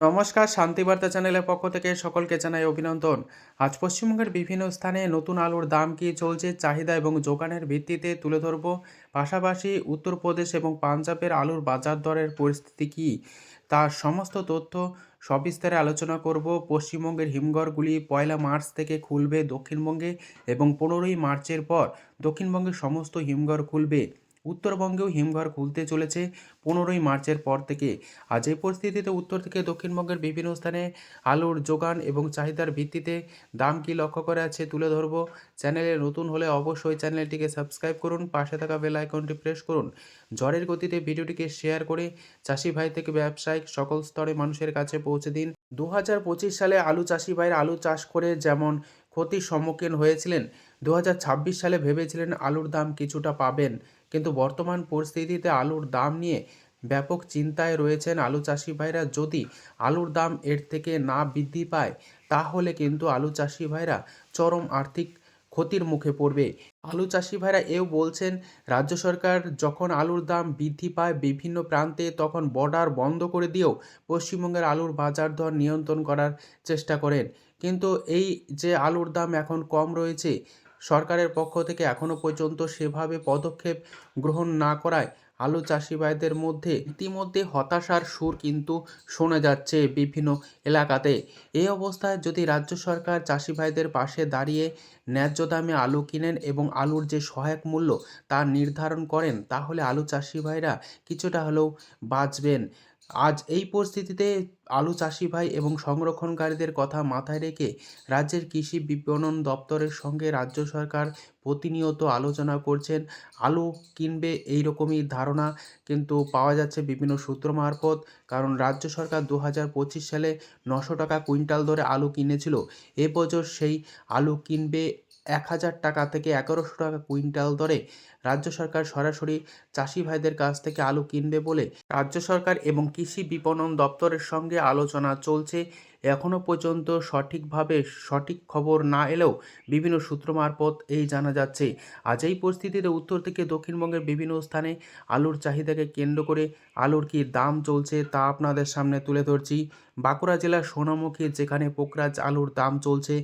নমস্কার শান্তিবার্তা চ্যানেলের পক্ষ থেকে সকলকে জানাই অভিনন্দন। আজ পশ্চিমবঙ্গের বিভিন্ন স্থানে নতুন আলুর দাম কী চলছে, চাহিদা এবং যোগানের ভিত্তিতে তুলে ধরব। পাশাপাশি উত্তরপ্রদেশ এবং পাঞ্জাবের আলুর বাজার দরের পরিস্থিতি কী, তার সমস্ত তথ্য সবিস্তারে আলোচনা করব। পশ্চিমবঙ্গের হিমঘরগুলি পয়লা মার্চ থেকে খুলবে দক্ষিণবঙ্গে এবং পনেরোই মার্চের পর দক্ষিণবঙ্গের সমস্ত হিমঘর খুলবে। উত্তরবঙ্গেও হিমঘর খুলতে চলেছে পনেরোই মার্চের পর থেকে। আজ এই পরিস্থিতিতে উত্তর থেকে দক্ষিণবঙ্গের বিভিন্ন স্থানে আলুর যোগান এবং চাহিদার ভিত্তিতে দাম কি লক্ষ্য করে আছে তুলে ধরব। চ্যানেলে নতুন হলে অবশ্যই চ্যানেলটিকে সাবস্ক্রাইব করুন, পাশে থাকা বেল আইকনটি প্রেস করুন। ঝড়ের গতিতে ভিডিওটিকে শেয়ার করে চাষি ভাই থেকে ব্যবসায়িক সকল স্তরে মানুষের কাছে পৌঁছে দিন। দু হাজার পঁচিশ সালে আলু চাষি ভাইয়ের আলু চাষ করে যেমন ক্ষতির সম্মুখীন হয়েছিলেন দু হাজার ছাব্বিশ সালে ভেবেছিলেন আলুর দাম কিছুটা পাবেন। কিন্তু বর্তমান পরিস্থিতিতে আলুর দাম নিয়ে ব্যাপক চিন্তায় রয়েছেন আলু চাষি ভাইরা। যদি আলুর দাম এর থেকে না বৃদ্ধি পায়, তাহলে কিন্তু আলু চাষি ভাইরা চরম আর্থিক ক্ষতির মুখে পড়বে। আলু চাষি ভাইরা এও বলছেন, রাজ্য সরকার যখন আলুর দাম বৃদ্ধি পায় বিভিন্ন প্রান্তে, তখন বর্ডার বন্ধ করে দিয়েও পশ্চিমবঙ্গের আলুর বাজার দর নিয়ন্ত্রণ করার চেষ্টা করেন। কিন্তু এই যে আলুর দাম এখন কম রয়েছে সরকারের পক্ষ থেকে এখনও পর্যন্ত সেভাবে পদক্ষেপ গ্রহণ না করায় আলু চাষি ভাইদের মধ্যে ইতিমধ্যে হতাশার সুর কিন্তু শোনা যাচ্ছে বিভিন্ন এলাকাতে। এই অবস্থায় যদি রাজ্য সরকার চাষি ভাইদের পাশে দাঁড়িয়ে ন্যায্য দামে আলু কিনেন এবং আলুর যে সহায়ক মূল্য তা নির্ধারণ করেন, তাহলে আলু চাষি ভাইরা কিছুটা হলেও বাঁচবেন। আজ এই পরিস্থিতিতে আলু চাষি ভাই এবং সংরক্ষণকারীদের কথা মাথায় রেখে রাজ্যের কৃষি বিপণন দপ্তরের সঙ্গে রাজ্য সরকার প্রতিনিয়ত আলোচনা করছেন। আলু কিনবে এই রকমই ধারণা কিন্তু পাওয়া যাচ্ছে বিভিন্ন সূত্র মারফত, কারণ রাজ্য সরকার দু হাজার পঁচিশ সালে নশো টাকা কুইন্টাল দরে আলু কিনেছিল। এবছর সেই আলু কিনবে এক হাজার টাকা থেকে এগারোশো টাকা কুইন্টাল দরে রাজ্য সরকার সরাসরি চাষি ভাইদের কাছ থেকে আলু কিনবে বলে রাজ্য সরকার এবং কৃষি বিপণন দপ্তরের সঙ্গে আলোচনা চলছে এখনও পর্যন্ত সঠিকভাবে সঠিক খবর না এলেও বিভিন্ন সূত্র মারফত এই জানা যাচ্ছে। আজ এই পরিস্থিতিতে উত্তর থেকে দক্ষিণবঙ্গের বিভিন্ন স্থানে আলুর চাহিদাকে কেন্দ্র করে আলুর কী দাম চলছে তা আপনাদের সামনে তুলে ধরছি। বাঁকুড়া জেলার সোনামুখী, যেখানে পোকরাজ আলুর দাম চলছে,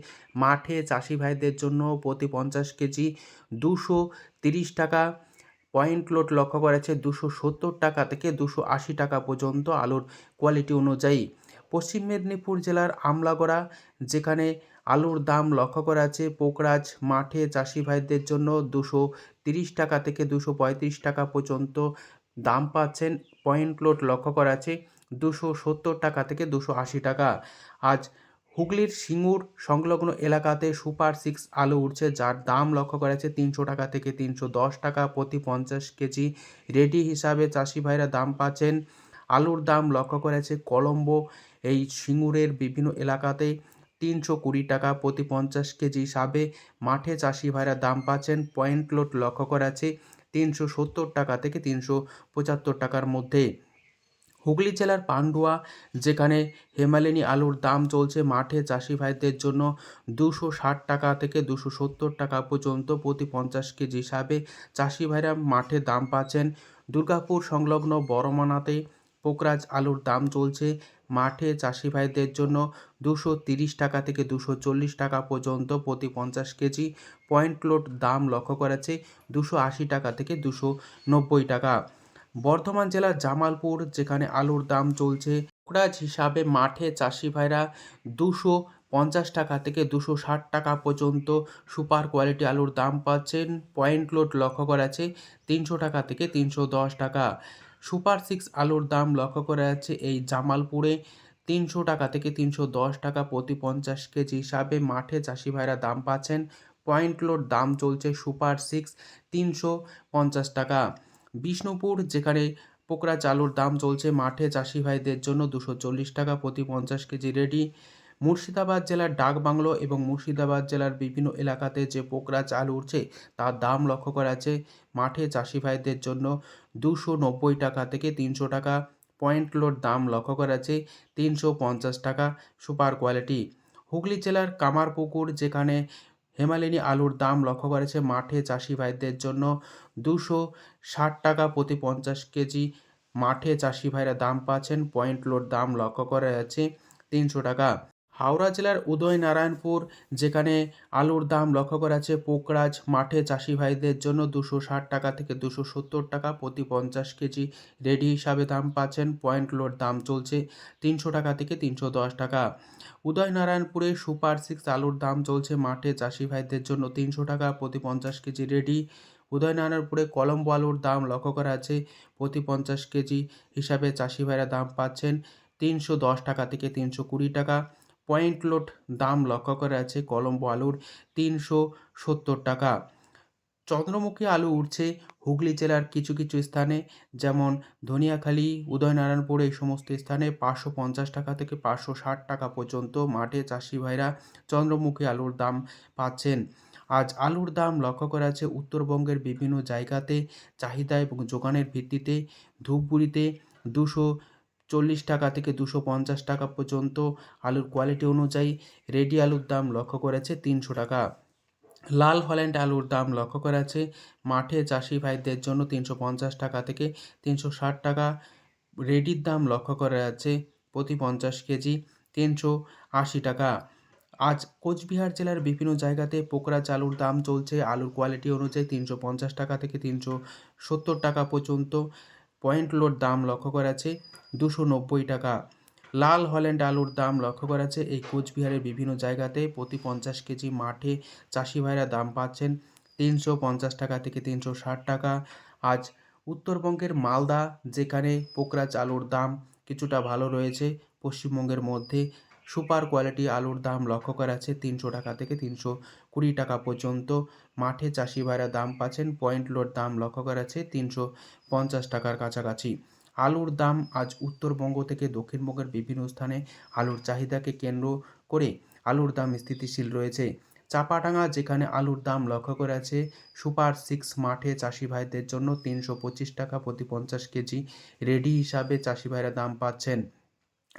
মাঠে চাষি ভাইদের জন্য প্রতি পঞ্চাশ কেজি দুশো তিরিশ টাকা। পয়েন্ট লোড লক্ষ্য করেছে দুশো সত্তর টাকা থেকে দুশো আশি টাকা পর্যন্ত আলুর কোয়ালিটি অনুযায়ী। পশ্চিম মেদিনীপুর জেলার আমলাগড়া, যেখানে আলুর দাম লক্ষ্য করা আছে, পোকরাজ মাঠে চাষি ভাইদের জন্য দুশো তিরিশ টাকা থেকে দুশো পঁয়ত্রিশ টাকা পর্যন্ত দাম পাচ্ছেন। পয়েন্ট লোড লক্ষ্য করা আছে, দুশো সত্তর টাকা থেকে দুশো আশি টাকা। আজ হুগলির সিঙ্গুর সংলগ্ন এলাকাতে সুপার সিক্স আলু উঠছে, যার দাম লক্ষ্য করা যাচ্ছে তিনশো টাকা থেকে তিনশো দশ টাকা প্রতি পঞ্চাশ কেজি। রেডি হিসাবে চাষি ভাইরা দাম পাচ্ছেন। আলুর দাম লক্ষ্য করেছে কলম্বো এই সিঙ্গুরের বিভিন্ন এলাকাতে তিনশো কুড়ি টাকা প্রতি পঞ্চাশ কেজি হিসাবে মাঠে চাষি ভাইরা দাম পাচ্ছেন। পয়েন্ট লোড লক্ষ্য করা আছে তিনশো সত্তর টাকা থেকে তিনশো পঁচাত্তর টাকার মধ্যে। হুগলি জেলার পান্ডুয়া, যেখানে হেমালিনী আলুর দাম চলছে মাঠে চাষি ভাইদের জন্য দুশো ষাট টাকা থেকে দুশো সত্তর টাকা পর্যন্ত প্রতি পঞ্চাশ কেজি হিসাবে চাষি ভাইরা মাঠে দাম পাচ্ছেন। দুর্গাপুর সংলগ্ন বড়মানাতে পোকরাজ আলুর দাম চলছে। মাঠে চাষি ভাইদের জন্য দুশো তিরিশ টাকা থেকে দুশো চল্লিশ টাকা পর্যন্ত প্রতি পঞ্চাশ কেজি পয়েন্ট লোড দাম লক্ষ্য করেছে দুশো আশি টাকা থেকে দুশো নব্বই টাকা। বর্ধমান জেলার জামালপুর, যেখানে আলুর দাম চলছে কুকরাজ হিসাবে মাঠে চাষি ভাইরা দুশো পঞ্চাশ টাকা থেকে দুশো ষাট টাকা পর্যন্ত সুপার কোয়ালিটি আলুর দাম পাচ্ছেন। পয়েন্ট লোড লক্ষ্য করা আছে তিনশো টাকা থেকে তিনশো দশ টাকা। সুপার সিক্স আলুর দাম লক্ষ্য করা যাচ্ছে এই জামালপুরে তিনশো টাকা থেকে তিনশো দশ টাকা প্রতি পঞ্চাশ কেজি হিসাবে মাঠে চাষি ভাইরা দাম পাচ্ছেন। পয়েন্ট লোড দাম চলছে সুপার সিক্স তিনশো পঞ্চাশ টাকা। বিষ্ণুপুর যেখানে পোকরা চালুর দাম চলছে মাঠে চাষি ভাইদের জন্য দুশো চল্লিশ টাকা প্রতি পঞ্চাশ কেজি রেডি। মুর্শিদাবাদ জেলার ডাকবাংলো এবং মুর্শিদাবাদ জেলার বিভিন্ন এলাকাতে যে পোকরা চাল উঠছে তার দাম লক্ষ্য করা আছে মাঠে চাষি ভাইদের জন্য দুশো নব্বই টাকা থেকে তিনশো টাকা। পয়েন্ট লোড দাম লক্ষ্য করা আছে তিনশো পঞ্চাশ টাকা সুপার কোয়ালিটি। হুগলি জেলার কামারপুকুর, যেখানে হেমালিনী আলুর দাম লক্ষ্য করেছে মাঠে চাষি ভাইদের জন্য দুশো ষাট টাকা প্রতি পঞ্চাশ কেজি। মাঠে চাষি ভাইরা দাম পাচ্ছেন, পয়েন্ট লোড দাম লক্ষ্য করা যাচ্ছে তিনশো টাকা। হাওড়া জেলার উদয়নারায়ণপুর, যেখানে আলুর দাম লক্ষ্য করা আছে পোকরাজ মাঠে চাষি ভাইদের জন্য দুশো ষাট টাকা থেকে দুশো সত্তর টাকা প্রতি পঞ্চাশ কেজি। রেডি হিসাবে দাম পাচ্ছেন, পয়েন্ট লোড দাম চলছে তিনশো টাকা থেকে তিনশো দশ টাকা। উদয়নারায়ণপুরে সুপার সিক্স আলুর দাম চলছে মাঠে চাষি ভাইদের জন্য তিনশো টাকা প্রতি পঞ্চাশ কেজি রেডি। উদয়নারায়ণপুরে কলম্বো আলুর দাম লক্ষ্য করা আছে প্রতি পঞ্চাশ কেজি হিসাবে চাষি ভাইরা দাম পাচ্ছেন তিনশো দশ টাকা থেকে তিনশো কুড়ি টাকা। পয়েন্ট লোড দাম লক্ষ্য করা আছে কলম্বো আলুর তিনশো সত্তর টাকা। চন্দ্রমুখী আলু উঠছে হুগলি জেলার কিছু কিছু স্থানে, যেমন ধনিয়াখালী, উদয়নারায়ণপুর, এই সমস্ত স্থানে পাঁচশো পঞ্চাশ টাকা থেকে পাঁচশো ষাট টাকা পর্যন্ত মাঠে চাষি ভাইরা চন্দ্রমুখী আলুর দাম পাচ্ছেন। আজ আলুর দাম লক্ষ্য করা আছে উত্তরবঙ্গের বিভিন্ন জায়গাতে, চাহিদা এবং যোগানের ভিত্তিতে ধূপগুড়িতে দুশো চল্লিশ টাকা থেকে দুশো পঞ্চাশ টাকা পর্যন্ত আলুর কোয়ালিটি অনুযায়ী রেডি আলুর দাম লক্ষ্য করেছে তিনশো টাকা। লাল হল্যান্ড আলুর দাম লক্ষ্য করা আছে মাঠে চাষি ভাইদের জন্য তিনশো পঞ্চাশ টাকা থেকে তিনশো ষাট টাকা রেডির দাম লক্ষ্য করা যাচ্ছে প্রতি পঞ্চাশ কেজি তিনশো আশি টাকা। আজ কোচবিহার জেলার বিভিন্ন জায়গাতে পোকরা চালুর দাম চলছে। আলুর কোয়ালিটি অনুযায়ী তিনশো পঞ্চাশ টাকা থেকে তিনশো সত্তর টাকা পর্যন্ত পয়েন্ট লোড দাম লক্ষ্য করা আছে দুশো নব্বই টাকা। লাল হল্যান্ড আলুর দাম লক্ষ্য করা আছে এই কোচবিহারের বিভিন্ন জায়গাতে। প্রতি পঞ্চাশ কেজি মাঠে চাষি ভাইরা দাম পাচ্ছেন তিনশো পঞ্চাশ টাকা থেকে তিনশো ষাট টাকা। আজ উত্তরবঙ্গের মালদা, যেখানে পোকরাজ আলুর দাম কিছুটা ভালো রয়েছে, পশ্চিমবঙ্গের মধ্যে সুপার কোয়ালিটি আলুর দাম লক্ষ্য করা আছে তিনশো টাকা থেকে তিনশো কুড়ি টাকা পর্যন্ত। মাঠে চাষি ভাইরা দাম পাচ্ছেন, পয়েন্ট লোড দাম লক্ষ্য করা আছে তিনশো পঞ্চাশ টাকার কাছাকাছি। আলুর দাম আজ উত্তরবঙ্গ থেকে দক্ষিণবঙ্গের বিভিন্ন স্থানে আলুর চাহিদাকে কেন্দ্র করে আলুর দাম স্থিতিশীল রয়েছে। চাপাডাঙ্গা, যেখানে আলুর দাম লক্ষ্য করে আছে সুপার সিক্স মাঠে চাষি ভাইদের জন্য তিনশো পঁচিশ টাকা প্রতি পঞ্চাশ কেজি রেডি হিসাবে চাষি ভাইরা দাম পাচ্ছেন।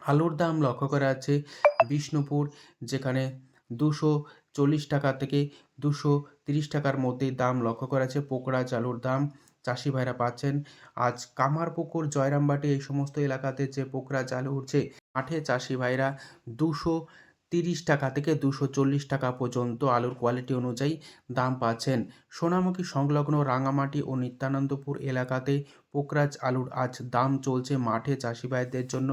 আলুর দাম লক্ষ্য করা আছে বিষ্ণুপুর, যেখানে দুশো চল্লিশ টাকা থেকে দুশো তিরিশ টাকার মধ্যে দাম লক্ষ্য করা আছে পোকরা চালুর দাম চাষি ভাইরা পাচ্ছেন। আজ কামারপুকুর, জয়রামবাটি এই সমস্ত এলাকাতে যে পোকরা চালু উঠছে, মাঠে চাষি ভাইরা দুশো তিরিশ টাকা থেকে দুশো চল্লিশ টাকা পর্যন্ত আলুর কোয়ালিটি অনুযায়ী দাম পাচ্ছেন। সোনামুখী সংলগ্ন রাঙামাটি ও নিত্যানন্দপুর এলাকাতে পোকরাজ আলুর আজ দাম চলছে মাঠে চাষি ভাইদের জন্য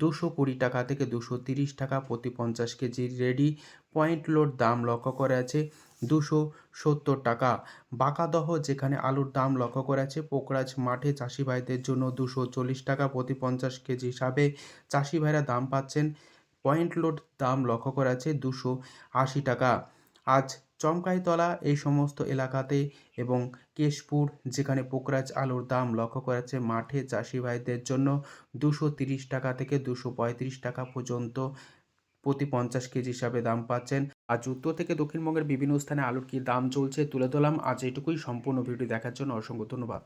দুশো কুড়ি টাকা থেকে দুশো তিরিশ টাকা প্রতি পঞ্চাশ কেজি রেডি পয়েন্ট লোড দাম লক্ষ্য করে আছে দুশো সত্তর টাকা। বাঁকাদহ যেখানে আলুর দাম লক্ষ্য করে আছে পোকরাজ মাঠে চাষি ভাইদের জন্য দুশো চল্লিশ টাকা প্রতি পঞ্চাশ কেজি হিসাবে চাষি ভাইরা দাম পাচ্ছেন পয়েন্ট লোড দাম লক্ষ্য করা আছে দুশো আশি টাকা। আজ চমকাইতলা এই সমস্ত এলাকাতে এবং কেশপুর, যেখানে পোকরাজ আলুর দাম লক্ষ্য করা আছে মাঠে চাষি ভাইদের জন্য দুশো তিরিশ টাকা থেকে দুশো পঁয়ত্রিশ টাকা পর্যন্ত প্রতি পঞ্চাশ কেজি হিসাবে দাম পাচ্ছেন। আজ উত্তর থেকে দক্ষিণবঙ্গের বিভিন্ন স্থানে আলুর কী দাম চলছে তুলে ধরলাম। আজ এটুকুই সম্পূর্ণ ভিডিও দেখার জন্য অসংখ্য ধন্যবাদ।